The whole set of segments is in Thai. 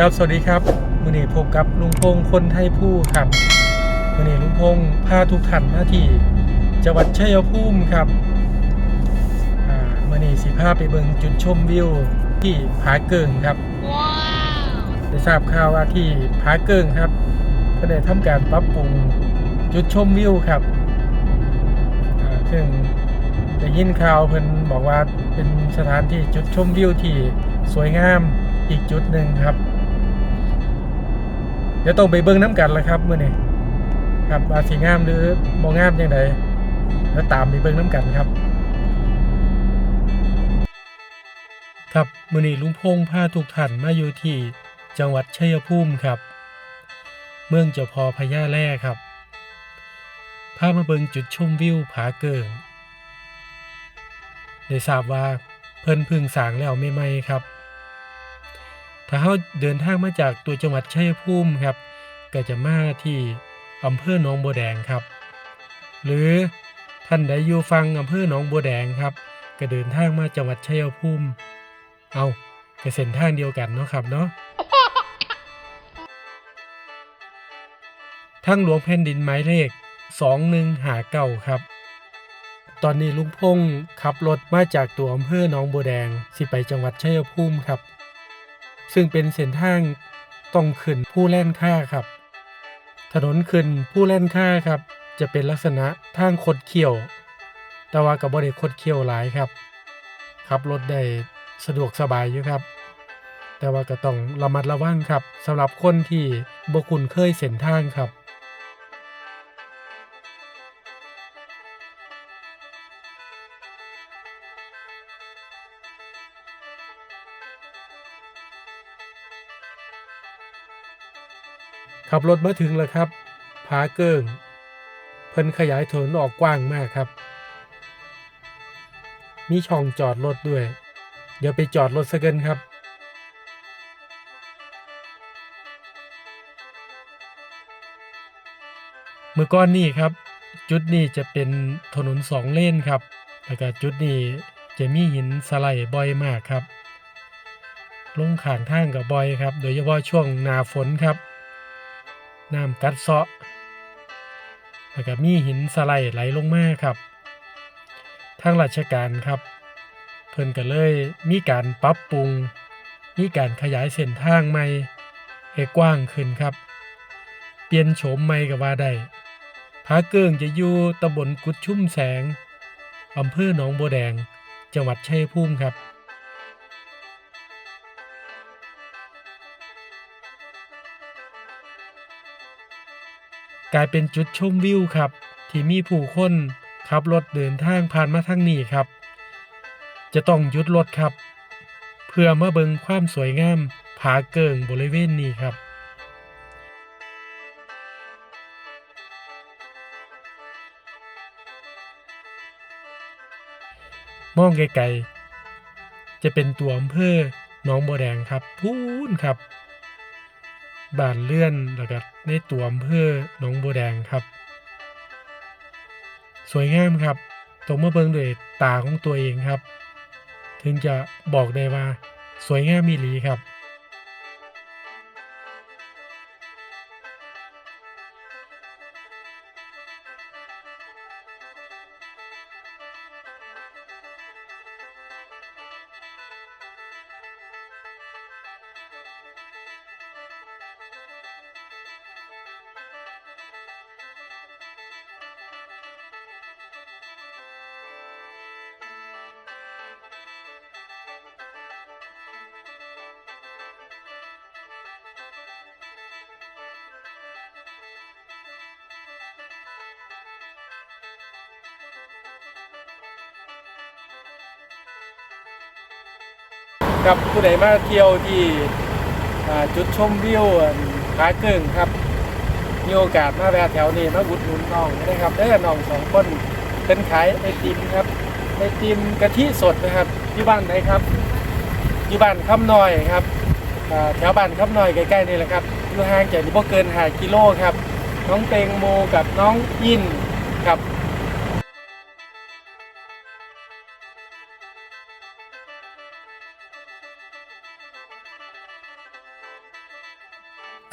ครับสวัสดีครับมื่อนี้พบกับลุงพงษ์คนไทยผู้ครับมื่อนี้ลุงพงษ์พาทุกท่านมาที่จังหวัดชัยภูมิครับอ่ามื่อนี้สิพาไปเบิ่งจุดชมวิวที่ผาเกิงครับได้ทราบข่าวว่าที่ผาเกิงครับ ก็ได้ทำการปรับปรุงจุดชมวิวครับอ่าซึ่งได้ยินข่าวเพิ่นบอกว่าเป็นสถานที่จุดชมวิวที่สวยงามอีกจุดหนึ่งครับเดี๋ยวต้องไปเบิ่งน้ำกันและครับเมื่อนี้ครับว่าสีงามหรือบ่งามยังไงแล้วตามไปเบิ่งน้ำกันครับ ครับเมื่อนี้ลุงพงพาทุกท่านมาอยู่ที่จังหวัดชัยภูมิครับ เมืองเจ้าพ่อพญาแร่ครับพามาเบิ่งจุดชมวิวผาเกิงได้ทราบว่าเพิ่นพึ่งสางแล้วไม่ไม่ครับ ถ้าเขาเดินทางมาจากตัวจังหวัดชัยภูมิครับ ก็จะมาที่อำเภอหนองบัวแดงครับ หรือท่านใดอยู่ฟังอำเภอหนองบัวแดงครับ ก็เดินทางมาจังหวัดชัยภูมิ เอาก็เส้นทางเดียวกันเนาะครับเนาะทางหลวงแผ่นดินหมายเลข2159ครับ ตอนนี้ลุงพงษ์ขับรถมาจากตัวอำเภอหนองบัวแดง สิไปจังหวัดชัยภูมิครับ ซึ่งเป็นเส้นทางต้องขึ้นผู้แล่นค่าครับ ถนนขึ้นผู้แล่นค่าครับ จะเป็นลักษณะทางคดเคี้ยว แต่ว่ากับบริคดเคี้ยวหลายครับขับรถได้สะดวกสบายอยู่ครับ แต่ว่าก็ต้องระมัดระวังครับสำหรับคนที่บ่คุ้นเคยเส้นทางครับ ขับรถมาถึงแล้วครับผาเกิงเพิ่นขยายถนนออกกว้างมากครับ มีช่องจอดรถด้วย เดี๋ยวไปจอดรถสักกันครับ เมื่อก่อนนี่ครับ จุดนี้จะเป็นถนนสองเลนครับแล้วก็จุดนี้จะมีหินสไลด์บ่อยมากครับลงข้างทางกับบ่อยครับ โดยเฉพาะช่วงหนาฝนครับ น้ำกัดเซาะแล้วก็มีหินสไลด์ไหลลงมาครับทางราชการครับ เพิ่นก็เลยมีการปรับปรุง มีการขยายเส้นทางใหม่ให้กว้างขึ้นครับ เปลี่ยนโฉมใหม่ก็ว่าได้ผาเกิงจะอยู่ตำบลกุดชุ่มแสงอำเภอหนองบัวแดง จังหวัดชัยภูมิครับ กลายเป็นจุดชมวิวครับ ที่มีผู้คนขับรถเดินทางผ่านมาทางนี้ครับ จะต้องหยุดรถครับ เพื่อมาเบิงความสวยงามผาเกิงบริเวณนี้ครับมองไกลๆจะเป็นตัวอำเภอหนองบัวแดงครับพูนครับ บ้านเลื่อนแล้วก็ในตัวอำเภอหนองบัวแดงครับ สวยงามครับตรงมาเบิงด้วยตาของตัวเองครับ ถึงจะบอกได้ว่าสวยงามมีหลีครับ กับผู้ใดมาเที่ยวที่จุดชมวิวผาเกิงครับมีโอกาสมาแวะแถวนี้มาบุดหนุนน้องนะครับได้น้องสองคนเป็นขายไอติมครับไอติมกะทิสดนะครับอยู่บ้านไหนครับอยู่บ้านคำน้อยครับแถวบ้านคำน้อยใกล้ๆนี่แหละครับอยู่ห่างจากนี่บ่เกิน5กิโลครับน้องเตงโมกับน้องยินครับ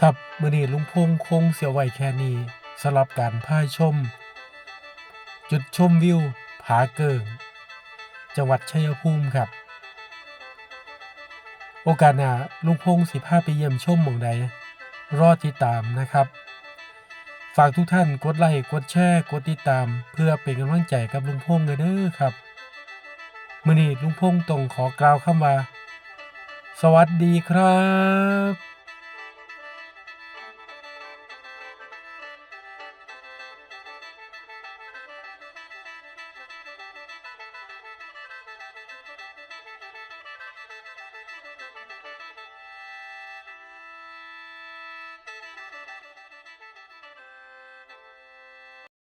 ครับมื้อนี้ลุงพงษ์คงเสียไว้แค่นี้สำหรับการพาชม จุดชมวิวผาเกิง จังหวัดชัยภูมิครับ โอกาสหน้าลุงพงษ์สิพาไปเยี่ยมชมหม่องใดรอติดตามนะครับ ฝากทุกท่านกดไลค์กดแชร์กดติดตาม เพื่อเป็นกำลังใจกับลุงพงษ์เด้อครับมื้อนี้ลุงพงษ์ต้องขอกล่าวคำว่า สวัสดีครับ